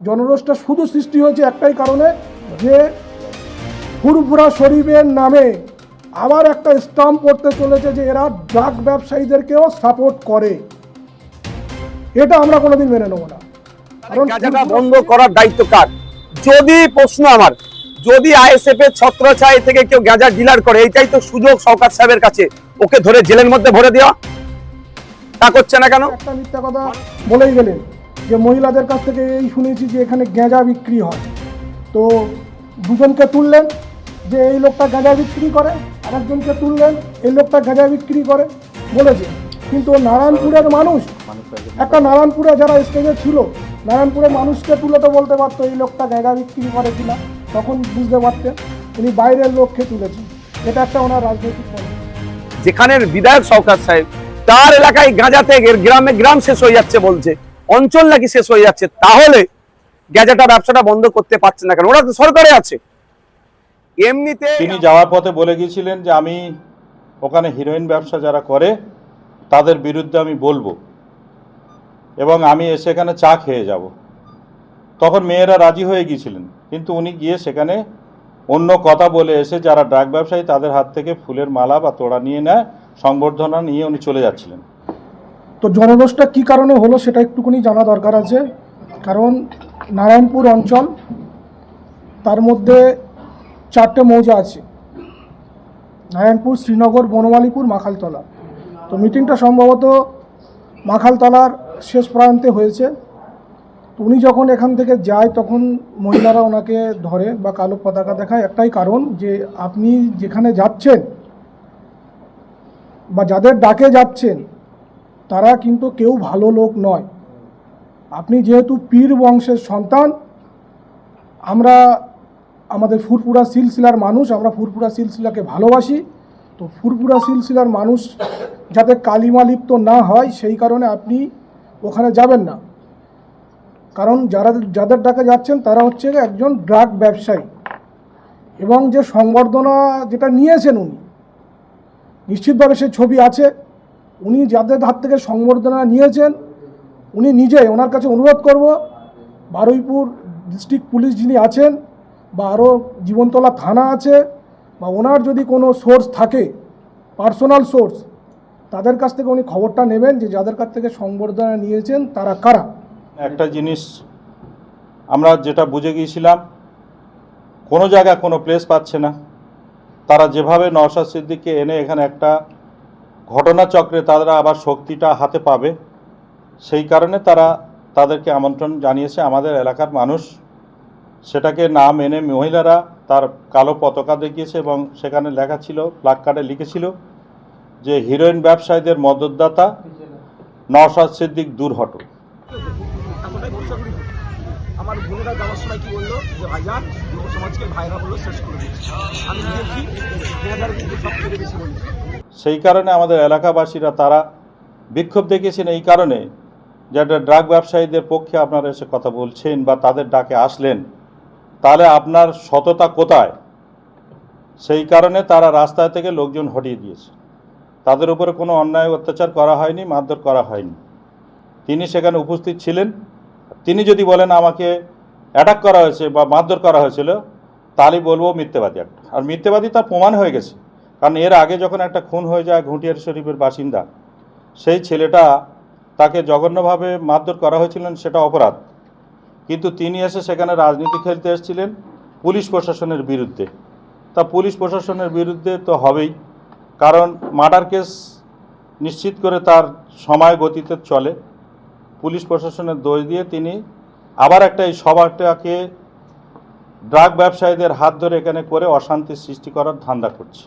জনরোষটা শুধু সৃষ্টি হয়েছে একটাই কারণে যে ফুরফুরা শরীফের নামে আবার একটা স্টাম্প করতে চলেছে যে এরা ড্রাগ ব্যবসায়ীদেরকেও সাপোর্ট করে। এটা আমরা কোনোদিন মেনে নেব না। কারণ বন্ধ করার দায়িত্ব কার? যদি প্রশ্ন আমার যদি আইএসএফ এর ছত্রছায় থেকে কেউ গাঁজা ডিলার করে এইটাই তো সুযোগ সরকার সাহেবের কাছে। ওকে ধরে জেলের মধ্যে ভরে দেওয়া। তা করছে না কেন? একটা মিথ্যা কথা বলেই গেলেন। যে মহিলাদের কাছ থেকে এই শুনেছি যে এখানে গাঁজা বিক্রি হয়। তো দুজনকে তুললেন যে এই লোকটা গাঁজা বিক্রি করে, আরেকজনকে তুললেন, এই লোকটা গাঁজা বিক্রি করে বলেছে। কিন্তু নারায়ণপুরের মানুষ, একটা নারায়ণপুরে যারা স্টেজে ছিল, নারায়ণপুরের মানুষকে তুলে তো বলতে পারতো এই লোকটা গাঁজা বিক্রি করে কিনা, তখন বুঝতে পারতেন, উনি বাইরের লোককে তুলেছেন। এটা একটা ওনার রাজনৈতিক যেখানের বিধায়ক সরকার সাহেব, তার এলাকায় গাঁজাতে গ্রামে গ্রাম শেষ হয়ে যাচ্ছে বলছে। অঞ্চল নাকি শেষ হয়ে যাচ্ছে, তাহলে গাঁজাটা ব্যবসাটা বন্ধ করতে পারছে না কেন? ওরা তো সরকারে আছে। এমনিতে তিনি যাওয়ার পথে বলে গিয়েছিলেন যে, আমি ওখানে হিরোইন ব্যবসা যারা করে, তাদের বিরুদ্ধে আমি বলব এবং আমি এসে এখানে চা খেয়ে যাব। তখন মেয়েরা রাজি হয়ে গিয়েছিলেন, কিন্তু উনি গিয়ে সেখানে অন্য কথা বলে এসে যারা ড্রাগ ব্যবসায়ী, তাদের হাত থেকে ফুলের মালা বা তোড়া নিয়ে নেয়, সংবর্ধনা নিয়ে উনি চলে যাচ্ছিলেন। তো জনরোষটা কী কারণে হলো সেটা একটুখানি জানা দরকার আছে। কারণ নারায়ণপুর অঞ্চল, তার মধ্যে চারটে মৌজা আছে। নারায়ণপুর, শ্রীনগর, বনমালীপুর, মাখালতলা। তো মিটিংটা সম্ভবত মাখালতলার শেষ প্রান্তে হয়েছে। তো উনি যখন এখান থেকে যায়, তখন মহিলারা ওনাকে ধরে বা কালো পতাকা দেখায়। একটাই কারণ যে আপনি যেখানে যাচ্ছেন বা যাদের ডাকে যাচ্ছেন তারা কিন্তু কেউ ভালো লোক নয়। আপনি যেহেতু পীর বংশের সন্তান, আমরা আমাদের ফুরপুরা সিলসিলার মানুষ, আমরা ফুরপুরা সিলসিলাকে ভালোবাসি। তো ফুরপুরা সিলসিলার মানুষ যাতে কালিমালিপ্ত না হয়, সেই কারণে আপনি ওখানে যাবেন না। কারণ যারা যাদের ডাকে যাচ্ছেন, তারা হচ্ছে একজন ড্রাগ ব্যবসায়ী। এবং যে সংবর্ধনা যেটা নিয়েছেন উনি, নিশ্চিতভাবে সে ছবি আছে। উনি যাদের হাত থেকে সংবর্ধনা নিয়েছেন, উনি নিজে ওনার কাছে অনুরোধ করব, বারুইপুর ডিস্ট্রিক্ট পুলিশ যিনি আছেন বা আরও জীবনতলা থানা আছে বা ওনার যদি কোনো সোর্স থাকে, পার্সোনাল সোর্স, তাদের কাছ থেকে উনি খবরটা নেবেন যে যাদের কাছ থেকে সংবর্ধনা নিয়েছেন তারা কারা। একটা জিনিস আমরা যেটা বুঝে গিয়েছিলাম, কোনো জায়গায় কোনো প্লেস পাচ্ছে না। তারা যেভাবে নওশাদ সিদ্দিককে এনে এখানে একটা ঘটনাচক্রে তারা আবার শক্তিটা হাতে পাবে। সেই কারণে তারা তাদেরকে আমন্ত্রণ জানিয়েছে, আমাদের এলাকার মানুষ সেটাকে না মেনে মহিলারা তার কালো পতাকা দেখিয়েছে এবং সেখানে লেখা ছিল প্লাক কার্ডে লিখেছিল যে, হিরোইন ব্যবসায়ীদের মদতদাতা নওশাদ সিদ্দিক দূর হটো এতটাই ভরসা করি না। আমার বোনেরা যাওয়ার সময় কি বলল? যে ভাইজান যুব সমাজকে ভাইরা বলল শেষ করে আমি দেখি বেশি বলছি। সেই কারণে আমাদের এলাকাবাসীরা তারা বিক্ষোভ দেখিয়েছেন। এই কারণে যে একটা ড্রাগ ব্যবসায়ীদের পক্ষে আপনারা এসে কথা বলছেন বা তাদের ডাকে আসলেন, তাহলে আপনার সততা কোথায়? সেই কারণে তারা রাস্তায় থেকে লোকজন হটিয়ে দিয়েছে। তাদের উপরে কোনো অন্যায় অত্যাচার করা হয়নি, মারধর করা হয়নি। তিনি সেখানে উপস্থিত ছিলেন। তিনি যদি বলেন আমাকে অ্যাটাক করা হয়েছে বা মারধর করা হয়েছিল তাহলেই বলব মিথ্যেবাদী একটা আর মিথ্যেবাদী তার প্রমাণ হয়ে গেছে। কারণ এর আগে যখন একটা খুন হয়ে যায় ঘুঁটিয়ার শরীফের বাসিন্দা, সেই ছেলেটা তাকে জঘন্যভাবে মারধর করা হয়েছিলেন, সেটা অপরাধ। কিন্তু তিনি এসে সেখানে রাজনীতি খেলতে এসেছিলেন পুলিশ প্রশাসনের বিরুদ্ধে। তা পুলিশ প্রশাসনের বিরুদ্ধে তো হবেই। কারণ মার্ডার কেস নিশ্চিত করে তার সময় গতিতে চলে। পুলিশ প্রশাসনের দোষ দিয়ে তিনি আবার একটা এই সভাটাকে ড্রাগ ব্যবসায়ীদের হাত ধরে এখানে করে অশান্তি সৃষ্টি করার ধান্দা করছে।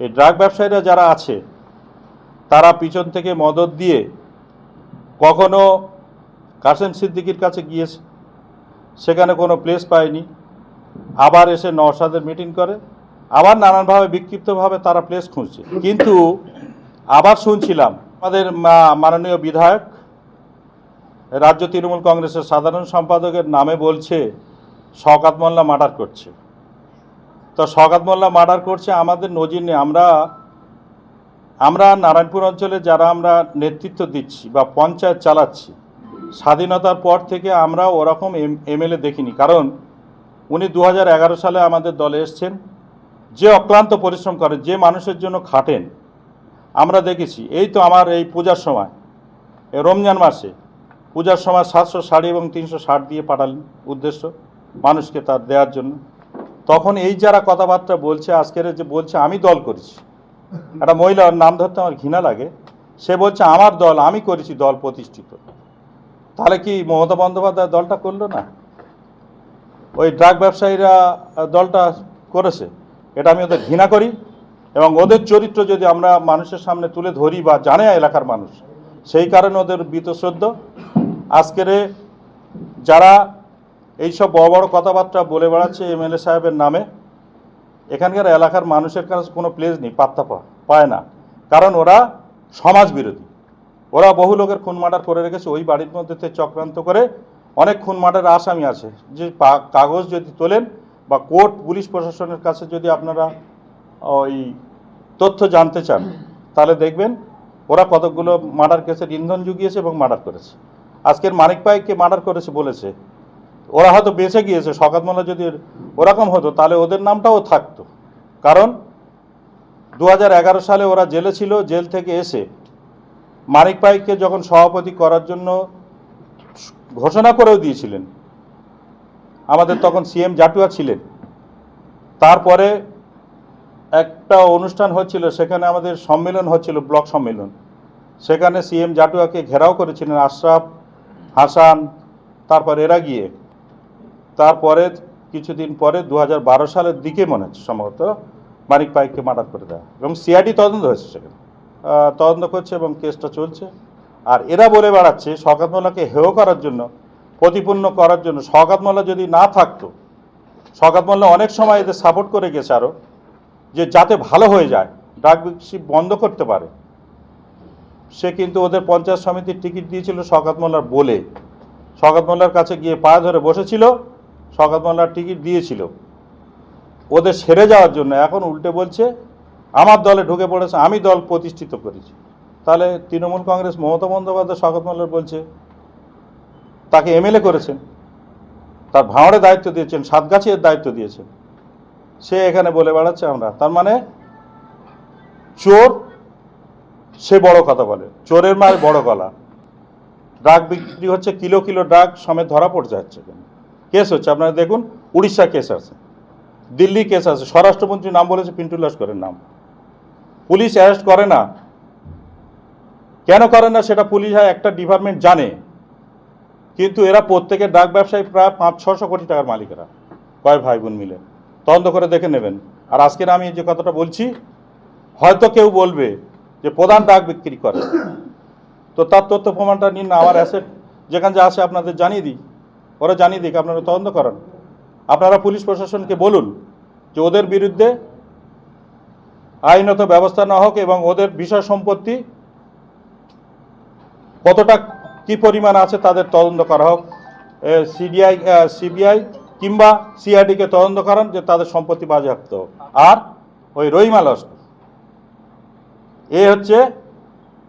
এই ড্রাগ ব্যবসায়ীরা যারা আছে, তারা পিছন থেকে মদত দিয়ে কখনো কাসেম সিদ্দিকির কাছে গিয়েছে। সেখানে কোনো প্লেস পায়নি। আবার এসে নওশাদের মিটিং করে। আবার নানানভাবে বিক্ষিপ্তভাবে তারা প্লেস খুঁজছে। কিন্তু আবার শুনছিলাম, আমাদের মাননীয় বিধায়ক রাজ্য তৃণমূল কংগ্রেসের সাধারণ সম্পাদকের নামে বলছে, শওকাত মোল্লা মার্ডার করছে। তো শওকাত মোল্লা মার্ডার করছে আমাদের নজির নেই। আমরা আমরা নারায়ণপুর অঞ্চলে যারা আমরা নেতৃত্ব দিচ্ছি বা পঞ্চায়েত চালাচ্ছি, স্বাধীনতার পর থেকে আমরা ওরকম এমএলএ দেখিনি। কারণ উনি দু হাজার এগারো সালে আমাদের দলে এসছেন। যে অক্লান্ত পরিশ্রম করেন যে মানুষের জন্য খাটেন, আমরা দেখেছি। এই তো আমার এই পূজার সময় রমজান মাসে পূজার সময় সাতশো শাড়ি এবং তিনশো ষাট দিয়ে পাঠালেন উদ্দেশ্য মানুষকে তার দেওয়ার জন্য। তখন এই যারা কথাবার্তা বলছে, আজকের যে বলছে, আমি দল করেছি। একটা মহিলার নাম ধরতে আমার ঘৃণা লাগে। সে বলছে, আমার দল, আমি করেছি দল প্রতিষ্ঠিত। তাহলে কি মমতা বন্দ্যোপাধ্যায় দলটা করল না? ওই ড্রাগ ব্যবসায়ীরা দলটা করেছে। এটা আমি ওদের ঘৃণা করি এবং ওদের চরিত্র যদি আমরা মানুষের সামনে তুলে ধরি বা জানে এলাকার মানুষ সেই কারণে ওদের বীতশ্রদ্ধ আজকের যারা এইসব বড় বড় কথাবার্তা বলে বেড়াচ্ছে এমএলএ সাহেবের নামে, এখানকার এলাকার মানুষের কাছে কোনো প্লেস নেই, পাত্তা পায় না। কারণ ওরা সমাজ বিরোধী। ওরা বহু লোকের খুন মার্ডার করে রেখেছে, ওই বাড়ির মধ্যে চক্রান্ত করে অনেক খুন মার্ডারের আসামি আছে। যে কাগজ যদি তোলেন বা কোর্ট, পুলিশ প্রশাসনের কাছে যদি আপনারা ওই তথ্য জানতে চান, তাহলে দেখবেন ওরা কতকগুলো মার্ডার কেসের ইন্ধন জুগিয়েছে এবং মার্ডার করেছে। আজকের মানিক পাইককে মার্ডার করেছে বলেছে। ওরা হয়তো বেঁচে গিয়েছে, শকাত যদি ওরকম হতো, তাহলে ওদের নামটাও থাকতো। কারণ দু হাজার এগারো সালে ওরা জেলে ছিল, জেল থেকে এসে মানিক পাইককে যখন সভাপতি করার জন্য ঘোষণা করেও দিয়েছিলেন, আমাদের তখন সিএম জাটুয়া ছিলেন। তারপরে একটা অনুষ্ঠান হচ্ছিল, সেখানে আমাদের সম্মেলন হচ্ছিল, ব্লক সম্মেলন। সেখানে সিএম জাটুয়াকে ঘেরাও করেছিলেন আশরাফ, হাসান, তারপর এরা গিয়ে। তারপরে কিছুদিন পরে দু হাজার বারো সালের দিকে মনে হচ্ছে সম্ভবত, মানিক পাইককে মার্ডার করে দেয়। এবং সিআইডি তদন্ত হয়েছে সেখানে। তদন্ত করছে এবং কেসটা চলছে। আর এরা বলে বেড়াচ্ছে শওকাত মোল্লাকে হেয় করার জন্য প্রতিপূর্ণ করার জন্য শওকাত মোল্লা যদি না থাকতো শওকাত মোল্লা অনেক সময় এদের সাপোর্ট করে গেছে আরও যে যাতে ভালো হয়ে যায় ড্রাগ বিক্রি বন্ধ করতে পারে। সে কিন্তু ওদের পঞ্চায়েত সমিতির টিকিট দিয়েছিল শওকাত মোল্লার বলে। শওকাত মোল্লার কাছে গিয়ে পায়ে ধরে বসেছিল, শওকাত মোল্লার টিকিট দিয়েছিল। ওদের সেরে যাওয়ার জন্য এখন উল্টে বলছে, আমার দলে ঢুকে পড়েছে, আমি দল প্রতিষ্ঠিত করেছি। তাহলে তৃণমূল কংগ্রেস মমতা বন্দ্যোপাধ্যায়, শওকত মোল্লার বলছে, তাকে এমএলএ করেছেন। তার ভাঁড়ে দায়িত্ব দিয়েছেন সাতগাছির দায়িত্ব দিয়েছেন। সে এখানে বলে বেড়াচ্ছে আমরা। তার মানে চোর, সে বড় কথা বলে। চোরের মায়ের বড় গলা। ড্রাগ বিক্রি হচ্ছে, কিলো কিলো ড্রাগ সমেত ধরা পড়ে যাচ্ছে কেস হচ্ছে, আপনারা দেখুন, উড়িষ্যা কেস আছে, দিল্লি কেস আছে স্বরাষ্ট্রমন্ত্রী নাম বলেছে, পিন্টু লস্করের নাম। পুলিশ অ্যারেস্ট করে না। কেন করে না সেটা পুলিশ একটা ডিপার্টমেন্ট জানে। কিন্তু এরা প্রত্যেকে ডাক ব্যবসায়ী প্রায় পাঁচ, ছশো কোটি টাকার মালিকেরা কয় ভাই বোন মিলে। তদন্ত করে দেখে নেবেন। আর আজকের আমি যে কথাটা বলছি, হয়তো কেউ বলবে যে প্রধান ডাক বিক্রি করে। তো তার তথ্য প্রমাণটা নিন না, আমার অ্যাসেট যেখান যা আসে আপনাদের জানিয়ে দিই। ওরা জানিয়ে দিক, আপনারা তদন্ত করান। আপনারা পুলিশ প্রশাসনকে বলুন যে ওদের বিরুদ্ধে আইনত ব্যবস্থা না হোক এবং ওদের বিষয় সম্পত্তি কতটা কি পরিমাণ আছে তাদের তদন্ত করা হোক। সিবিআই সিবিআই কিংবা সিআইডিকে তদন্ত করান যে তাদের সম্পত্তি বাজেয়াপ্ত। আর ওই রহিমা লস্কর। এ হচ্ছে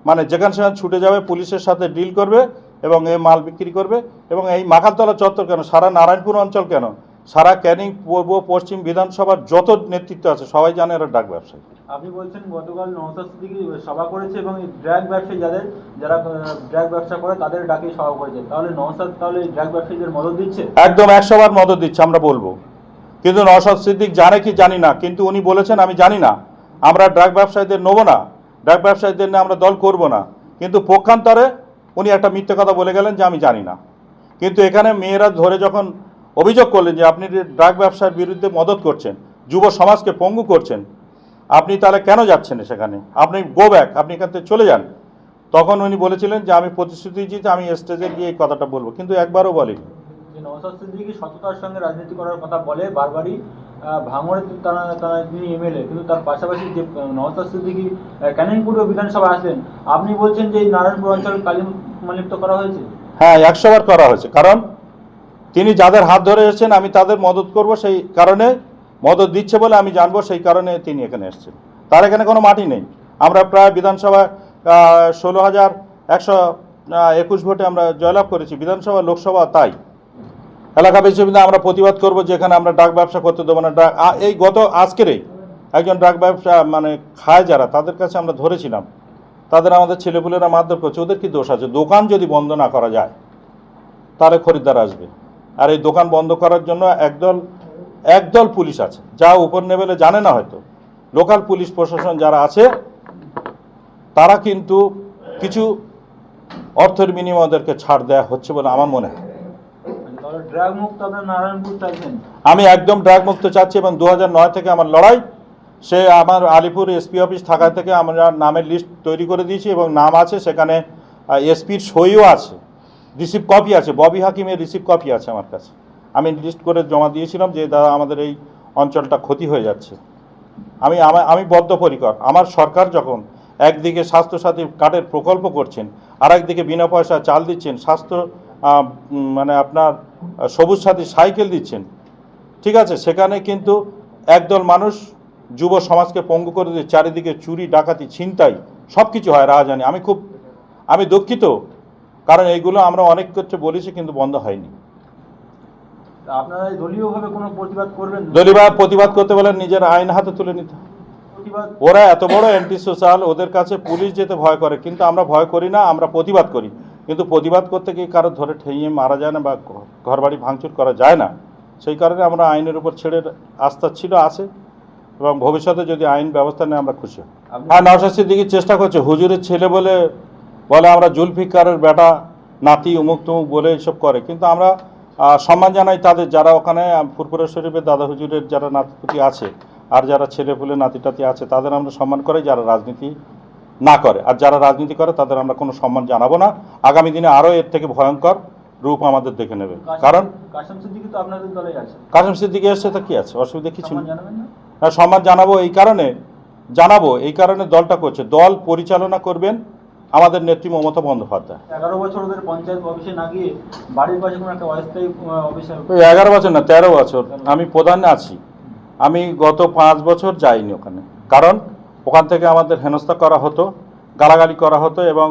মানে যেখানে সেখানে ছুটে যাবে, পুলিশের সাথে ডিল করবে এবং এই মাল বিক্রি করবে এবং এই মাখালতলা চত্বর কেন? সারা নারায়ণপুর অঞ্চল কেন? সারা ক্যানিং পূর্ব পশ্চিম বিধানসভার যত নেতৃত্ব আছে সবাই জানে এরা ডাক ব্যবসায়ী। আপনি বলছেন গতকাল নওসাদ সিদ্দিকী সভা করেছে এবং ড্রাগ ব্যবসায়ী যাদের যারা ড্রাগ ব্যবসা করে তাদের ডাকে সভা করেছে। তাহলে নওসাদ তাহলে ড্রাগ ব্যবসায়ীদের মদত দিচ্ছে? একদম একশো বার মদত দিচ্ছে আমরা বলব। কিন্তু নওশাদ সিদ্দিক জানে কি জানি না কিন্তু উনি বলেছেন আমি জানি না। আমরা ড্রাগ ব্যবসায়ীদের নেব না ড্রাগ ব্যবসায়ীদের নিয়ে আমরা দল করব না। কিন্তু পক্ষান্তরে উনি একটা মিথ্যে কথা বলে গেলেন যে আমি জানি না। কিন্তু এখানে মেয়েরা ধরে যখন অভিযোগ করলেন যে আপনি ড্রাগ ব্যবসার বিরুদ্ধে মদত করছেন যুব সমাজকে পঙ্গু করছেন আপনি তাহলে কেন যাচ্ছেন সেখানে? আপনি গো ব্যাক আপনি এখান থেকে চলে যান। তখন উনি বলেছিলেন যে আমি প্রতিশ্রুতি দিয়েছি আমি স্টেজে গিয়ে এই কথাটা বলব। কিন্তু একবারও বলিনি। যে নওসাদ সিদ্দিকী সততার সঙ্গে রাজনীতি করার কথা বলে বারবারই ভাঙড়ে তারা তারা তিনি এমএলএ কিন্তু তার পাশাপাশি যে নওসাদ সিদ্দিকী আহ, ক্যানিং বিধানসভা আসলেন আপনি বলছেন যে নারায়ণপুর অঞ্চল কালিমালিপ্ত করা হয়েছে? হ্যাঁ একশো বার করা হয়েছে। কারণ তিনি যাদের হাত ধরে এসেছেন, আমি তাদের মদত করব, সেই কারণে মদত দিচ্ছে বলে আমি জানব, সেই কারণে তিনি এখানে এসেছেন। তার এখানে কোনো মাটি নেই। আমরা প্রায় বিধানসভা ষোলো হাজার একশো একুশ ভোটে আমরা জয়লাভ করেছি, বিধানসভা, লোকসভা তাই। এলাকা বিশ্ববিদ্যালয়ে আমরা প্রতিবাদ করব, যেখানে আমরা ডাক ব্যবসা করতে দেবো না। ডাক এই গত আজকেরই একজন ডাক ব্যবসা মানে খায় যারা, তাদের কাছে আমরা ধরেছিলাম। তাদের আমাদের ছেলেপুলেরা মারধর করছে, ওদের কি দোষ আছে? দোকান যদি বন্ধ না করা যায়, তাহলে খরিদ্দার আসবে। আর এই দোকান বন্ধ করার জন্য একদল একদল পুলিশ আছে। যা উপর লেভেলে জানে না হয়তো। লোকাল পুলিশ প্রশাসন যারা আছে তারা কিন্তু কিছু অর্থের বিনিময়ে ওদেরকে ছাড় দেওয়া হচ্ছে বলে আমার মনে হয়। আমি একদম ড্রাগ মুক্ত চাচ্ছি এবং দু নয় থেকে আমার লড়াই সে আমার আলিপুর এসপি অফিস থাকা থেকে আমরা নামের লিস্ট তৈরি করে দিয়েছি এবং নাম আছে সেখানে এসপির সইও আছে। রিসিভ কপি আছে। ববি হাকিমের রিসিভ কপি আছে আমার কাছে। আমি লিস্ট করে জমা দিয়েছিলাম যে, দাদা, আমাদের এই অঞ্চলটা ক্ষতি হয়ে যাচ্ছে। আমি আমা- বদ্ধপরিকর। আমার সরকার যখন একদিকে স্বাস্থ্যসাথী কার্ডের প্রকল্প করছেন আর একদিকে বিনা পয়সা চাল দিচ্ছেন, স্বাস্থ্য মানে আপনার সবুজ সাথী সাইকেল দিচ্ছেন, ঠিক আছে? সেখানে কিন্তু একদল মানুষ যুব সমাজকে পঙ্গু করে দিয়ে চারিদিকে চুরি, ডাকাতি, ছিনতাই সব কিছু হয় রাজধানী আমি খুব, আমি দুঃখিত। কারণ এইগুলো আমরা অনেক ক্ষেত্রে বলেছি কিন্তু বন্ধ হয়নি। আপনারা এই দলীয়ভাবে কোনো প্রতিবাদ করবেন করতে বলে নিজের আইন হাতে তুলে নিতে ওরা এত বড় অ্যান্টি সোশ্যাল ওদের কাছে পুলিশ যেতে ভয় করে কিন্তু আমরা ভয় করি না আমরা প্রতিবাদ করি। কিন্তু প্রতিবাদ করতে গিয়ে কারও ধরে ঠেইয়ে মারা যায় না বা ঘর বাড়ি ভাঙচুর করা যায় না সেই কারণে আমরা আইনের উপর ছেড়ে আস্থা ছিল আছে এবং ভবিষ্যতে যদি আইন ব্যবস্থা নেয় আমরা খুশি হ্যাঁ নওশাদ সিদ্দিকির চেষ্টা করছে হুজুরের ছেলে বলে বলে আমরা জুলফিকারের বেটা নাতি উমুক তুমুক বলে এইসব করে। কিন্তু আমরা সম্মান জানাই তাদের যারা ওখানে ফুরপুরা শরীফের দাদা হুজুরের যারা নাতিপুতি আছে আর যারা ছেলে পুলে নাতি টাতি আছে তাদের আমরা সম্মান করি যারা রাজনীতি না করে। আর যারা রাজনীতি করে তাদের আমরা কোনো সম্মান জানাব না। আগামী দিনে আরও এর থেকে ভয়ঙ্কর রূপ আমাদের দেখে নেবে। কারণ কাশিম সিদ্দিকি এসছে তো কি আছে? অসুবিধা কিছু নেই। না? হ্যাঁ, সম্মান জানাব এই কারণে জানাব এই কারণে দলটা করছে। দল পরিচালনা করবেন আমাদের নেত্রী মমতা বন্দ্যোপাধ্যায়। এগারো বছর ওদের পঞ্চায়েত অফিসে না গিয়ে বাড়ির পাশে কোনো একটা অস্থায়ী অফিসে ওই এগারো বছর না তেরো বছর। আমি প্রধানে আছি। আমি গত পাঁচ বছর যাইনি ওখানে। কারণ ওখান থেকে আমাদের হেনস্থা করা হতো গালাগালি করা হতো এবং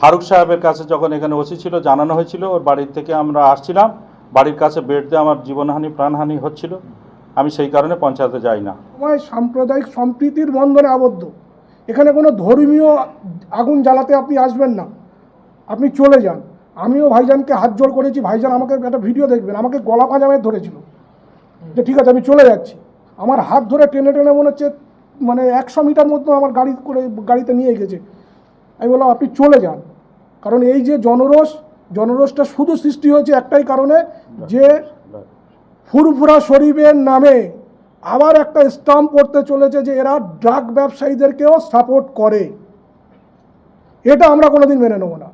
ফারুক সাহেবের কাছে যখন এখানে ওসি ছিল জানানো হয়েছিল ওর বাড়ির থেকে আমরা আসছিলাম। বাড়ির কাছে বেড দিয়ে আমার জীবনহানি প্রাণহানি হচ্ছিল। আমি সেই কারণে পঞ্চায়েতে যাই না। সাম্প্রদায়িক সম্প্রীতির বন্ধনে আবদ্ধ। এখানে কোনো ধর্মীয় আগুন জ্বালাতে আপনি আসবেন না। আপনি চলে যান। আমিও ভাইজানকে হাত জোড় করেছি। ভাইজান আমাকে একটা ভিডিও দেখবেন। আমাকে গলা পাজামে ধরেছিল। যে ঠিক আছে আমি চলে যাচ্ছি। আমার হাত ধরে টেনে টেনে মনে হচ্ছে মানে একশো মিটার মধ্যে আমার গাড়ি করে গাড়িতে নিয়ে গেছে। আমি বললাম আপনি চলে যান। কারণ এই যে জনরোষ জনরোষটা শুধু সৃষ্টি হয়েছে একটাই কারণে যে ফুরফুরা শরীফের নামে আবার একটা স্টাম্প পড়তে চলেছে যে এরা ড্রাগ ব্যবসায়ীদেরকেও সাপোর্ট করে। এটা আমরা কোনোদিন মেনে নেব না।